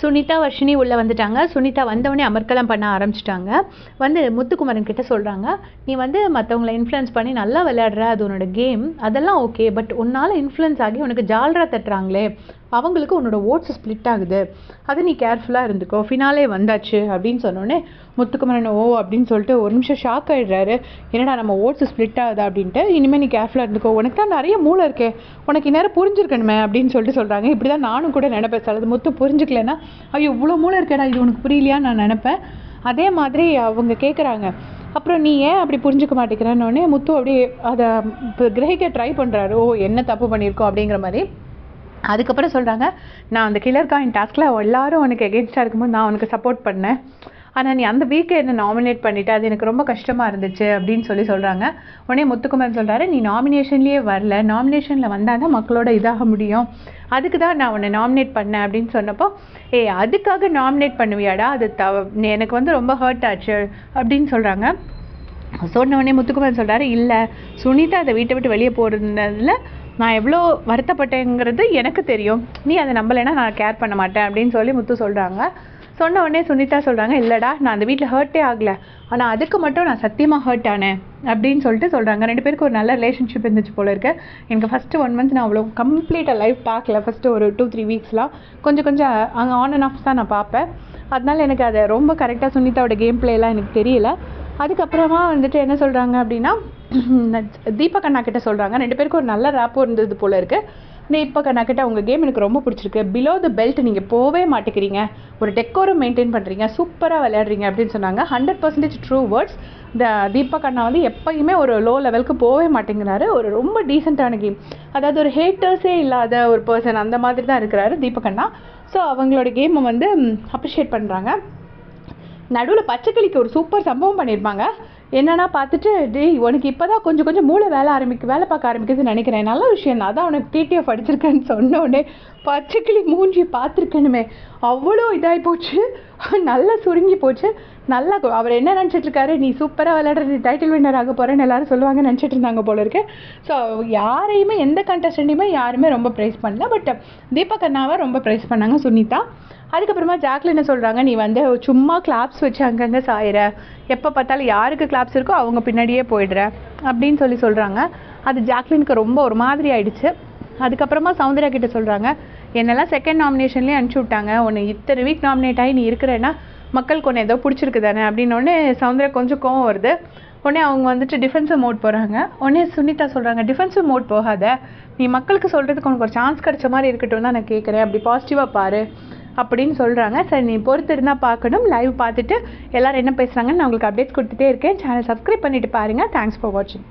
சுனிதா வர்ஷினி உள்ளே வந்துட்டாங்க. சுனிதா வந்தவொடனே அமர்க்கலம் பண்ண ஆரம்பிச்சிட்டாங்க. வந்து முத்துக்குமரன் கிட்ட சொல்கிறாங்க நீ வந்து மற்றவங்கள இன்ஃப்ளூயன்ஸ் பண்ணி நல்லா விளையாடுற அது உன்னோட கேம் அதெல்லாம் ஓகே பட் உன்னால் இன்ஃப்ளூயன்ஸ் ஆகி உனக்கு ஜால்ரா தட்டுறாங்களே. அவங்களுக்கு உன்னோட ஓட்ஸ் ஸ்ப்ளிட் ஆகுது. அது நீ கேர்ஃபுல்லாக இருந்துக்கோ. ஃபினாலே வந்தாச்சு அப்படின்னு சொன்னோடனே முத்துக்குமரன் ஓ அப்படின்னு சொல்லிட்டு ஒரு நிமிஷம் ஷாக் ஆகிடுறாரு என்னடா நம்ம ஓட்ஸ் ஸ்ப்ளிட் ஆகுதா? அப்படின்ட்டு இனிமேல் நீ கேர்ஃபுல்லாக இருந்துக்கோ. உனக்கு தான் நிறைய மூளை இருக்கே. உனக்கு இந்நேரம் புரிஞ்சிருக்கணுமே அப்படின்னு சொல்லிட்டு சொல்கிறாங்க இப்படி தான் நானும் கூட நினைப்பேன். சிலது முத்து புரிஞ்சுக்கலன்னா ஐயோ இவ்வளோ மூளை இருக்கேடா இது உனக்கு புரியலையான்னு நான் நினப்பேன். அதே மாதிரி அவங்க கேட்குறாங்க அப்புறம் நீ ஏன் அப்படி புரிஞ்சுக்க மாட்டேங்கிறன்னொடனே முத்து அப்படியே அதை கிரகிக்க ட்ரை பண்ணுறாரு ஓ என்ன தப்பு பண்ணியிருக்கோம்? அப்படிங்கிற மாதிரி அதுக்கப்புறம் சொல்கிறாங்க நான் அந்த கில்லர் காயின் டாஸ்கில் எல்லாரும் உனக்கு எகென்ஸ்டாக இருக்கும்போது நான் உனக்கு சப்போர்ட் பண்ணேன். ஆனால் நீ அந்த வீக்கை என்ன நாமினேட் பண்ணிவிட்டு அது எனக்கு ரொம்ப கஷ்டமாக இருந்துச்சு அப்படின்னு சொல்லி சொல்கிறாங்க உடனே முத்துக்குமார் சொல்கிறாரு நீ நாமினேஷன்லேயே வரல. நாமினேஷனில் வந்தால் தான் மக்களோட இதாக முடியும். அதுக்கு தான் நான் உன்னை நாமினேட் பண்ணேன் அப்படின்னு சொன்னப்போ ஏய் அதுக்காக நாமினேட் பண்ணுவியாடா? அது தவ எனக்கு வந்து ரொம்ப ஹர்ட் ஆச்சு அப்படின்னு சொல்கிறாங்க சொன்ன உடனே முத்துக்குமார் சொல்கிறாரு இல்லை சுனிதா அதை வீட்டை விட்டு வெளியே போகிறதுல நான் எவ்வளோ வருத்தப்பட்டேங்கிறது எனக்கு தெரியும். நீ அதை நம்பலைன்னா நான் கேர் பண்ண மாட்டேன் அப்படின்னு சொல்லி முத்து சொல்கிறாங்க சொன்ன உடனே சுனிதா சொல்கிறாங்க இல்லைடா நான் அந்த வீட்டில் ஹர்ட்டே ஆகலை. ஆனால் அதுக்கு மட்டும் நான் சத்தியமாக ஹர்ட் ஆனேன் அப்படின்னு சொல்லிட்டு சொல்கிறாங்க ரெண்டு பேருக்கு ஒரு நல்ல ரிலேஷன்ஷிப் இருந்துச்சு போல இருக்கு. எனக்கு ஃபஸ்ட்டு ஒன் மந்த் நான் அவ்வளோ கம்ப்ளீட்டாக லைஃப் பார்க்கல. ஃபஸ்ட்டு ஒரு டூ த்ரீ வீக்ஸ்லாம் கொஞ்சம் கொஞ்சம் அங்கே ஆன் அண்ட் ஆஃப் தான் நான் பார்ப்பேன். அதனால எனக்கு அதை ரொம்ப கரெக்டாக சுனிதாவோட கேம் பிளேலாம் எனக்கு தெரியல. அதுக்கப்புறமா வந்துட்டு என்ன சொல்கிறாங்க அப்படின்னா தீபக் அண்ணா கிட்ட சொல்கிறாங்க ரெண்டு பேருக்கும் ஒரு நல்ல ரேப்போ இருந்தது போல இருக்கு. தீபக் அண்ணா கிட்ட உங்கள் கேம் எனக்கு ரொம்ப பிடிச்சிருக்கு. பிலோ த பெல்ட் நீங்கள் போவே மாட்டேங்கிறீங்க. ஒரு டெக்கோரம் மெயின்டைன் பண்ணுறீங்க சூப்பராக விளையாடுறீங்க அப்படின்னு சொன்னாங்க. ஹண்ட்ரட் பர்சன்டேஜ் ட்ரூ வேர்ட்ஸ் இந்த தீபக் அண்ணா வந்து எப்பயுமே ஒரு லோ லெவலுக்கு போகவே மாட்டேங்கிறாரு. ஒரு ரொம்ப டீசெண்டான கேம் அதாவது ஒரு ஹேட்டர்ஸே இல்லாத ஒரு பர்சன் அந்த மாதிரி தான் இருக்கிறாரு தீபக் அண்ணா. ஸோ அவங்களோட கேமை வந்து அப்ரிஷியேட் பண்ணுறாங்க நடுவில் பச்சைக்கிளிக்கு ஒரு சூப்பர் சம்பவம் பண்ணியிருப்பாங்க என்னென்னா பார்த்துட்டு டேய் உனக்கு இப்போ தான் கொஞ்சம் கொஞ்சம் மூளை வேலை ஆரம்பிக்கும் வேலை பார்க்க ஆரம்பிக்குதுன்னு நினைக்கிறேன். நல்ல விஷயம் தான். அதான் உனக்கு டிடிஎஃப் அடிச்சிருக்கேன்னு சொன்னோடனே பச்சைக்கிளி மூஞ்சி பார்த்துருக்கணுமே. அவ்வளோ இதாகி போச்சு. நல்லா சுருங்கி போச்சு. நல்லா அவர் என்ன நினச்சிட்டு இருக்காரு நீ சூப்பராக விளையாடுறது டைட்டில் வின்னர் ஆக போகிறேன்னு எல்லாரும் சொல்லுவாங்க நினச்சிட்டு இருந்தாங்க போல இருக்கு. ஸோ யாரையுமே எந்த கண்டஸ்டண்ட்டையுமே யாருமே ரொம்ப ப்ரைஸ் பண்ணல பட் தீபக் அண்ணாவை ரொம்ப ப்ரைஸ் பண்ணாங்க சுனிதா. அதுக்கப்புறமா ஜாக்லின் சொல்கிறாங்க நீ வந்து சும்மா கிளாப்ஸ் வச்சு அங்கங்கே சாயிற. எப்போ பார்த்தாலும் யாருக்கு கிளாப்ஸ் இருக்கோ அவங்க பின்னாடியே போயிடுற அப்படின்னு சொல்லி சொல்கிறாங்க அது ஜாக்லினுக்கு ரொம்ப ஒரு மாதிரி ஆயிடுச்சு. அதுக்கப்புறமா சௌந்தர்யா கிட்ட சொல்கிறாங்க என்னெல்லாம் செகண்ட் நாமினேஷன்லேயே அனுப்பிச்சி விட்டாங்க உன்னை இத்தனை வீக் நாமினேட் ஆகி நீ இருக்கிறேன்னா மக்களுக்கு ஒன்று ஏதோ பிடிச்சிருக்கு தானே அப்படின்னோடனே கொஞ்சம் கோவம் வருது. உடனே அவங்க வந்துட்டு டிஃபென்சிவ் மோட் போகிறாங்க உடனே சுனிதா சொல்கிறாங்க டிஃபென்சிவ் மோட் போகாத. நீ மக்களுக்கு சொல்கிறதுக்கு உனக்கு ஒரு சான்ஸ் கிடைச்ச மாதிரி இருக்கட்டும் தான் நான் கேட்குறேன் அப்படி பாசிட்டிவாக பாரு. அப்படின்னு சொல்கிறாங்க சரி நீ பொறுத்து இருந்தால் பார்க்கணும். லைவ் பார்த்துட்டு எல்லாரும் என்ன பேசுகிறாங்கன்னு நான் உங்களுக்கு அப்டேட்ஸ் கொடுத்துட்டே இருக்கேன். சேனல் சப்ஸ்கிரைப் பண்ணிட்டு பாருங்கள் தேங்க்ஸ் ஃபார் வாட்சிங்